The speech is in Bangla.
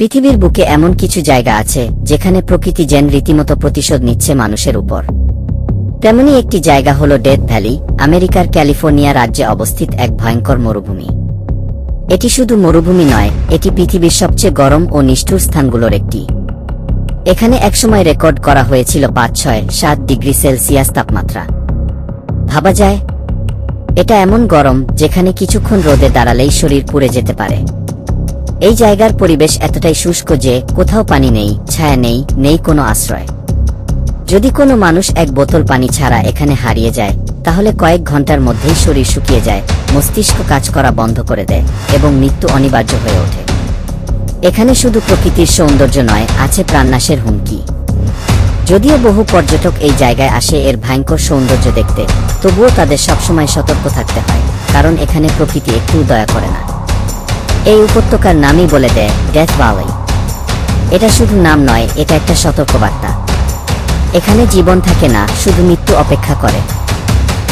পৃথিবীর বুকে এমন কিছু জায়গা আছে, যেখানে প্রকৃতি যেন রীতিমতো প্রতিশোধ নিচ্ছে মানুষের উপর। তেমনি একটি জায়গা হল ডেথ ভ্যালি, আমেরিকার ক্যালিফোর্নিয়া রাজ্যে অবস্থিত এক ভয়ঙ্কর মরুভূমি। এটি শুধু মরুভূমি নয়, এটি পৃথিবীর সবচেয়ে গরম ও নিষ্ঠুর স্থানগুলোর একটি। এখানে একসময় রেকর্ড করা হয়েছিল পাঁচ ছয় সাত ডিগ্রি সেলসিয়াস তাপমাত্রা। ভাবা যায়, এটা এমন গরম, যেখানে কিছুক্ষণ রোদে দাঁড়ালেই শরীর পুড়ে যেতে পারে। এই জায়গার পরিবেশ এতটাই শুষ্ক যে কোথাও পানি নেই, ছায়া নেই নেই কোনো আশ্রয়। যদি কোনো মানুষ এক বোতল পানি ছাড়া এখানে হারিয়ে যায়, তাহলে কয়েক ঘণ্টার মধ্যেই শরীর শুকিয়ে যায়, মস্তিষ্ক কাজ করা বন্ধ করে দেয়, এবং মৃত্যু অনিবার্য হয়ে ওঠে। এখানে শুধু প্রকৃতির সৌন্দর্য নয়, আছে প্রাণনাশের হুমকি। যদিও বহু পর্যটক এই জায়গায় আসে এর ভয়ঙ্কর সৌন্দর্য দেখতে, তবুও তাদের সবসময় সতর্ক থাকতে হয়, কারণ এখানে প্রকৃতি একটু দয়া করে না। এই উপত্যকার নামই বলে দেয় ডেথ ভ্যালি এটা শুধু নাম নয়, এটা একটা সতর্কবার্তা। এখানে জীবন থাকে না, শুধু মৃত্যু অপেক্ষা করে।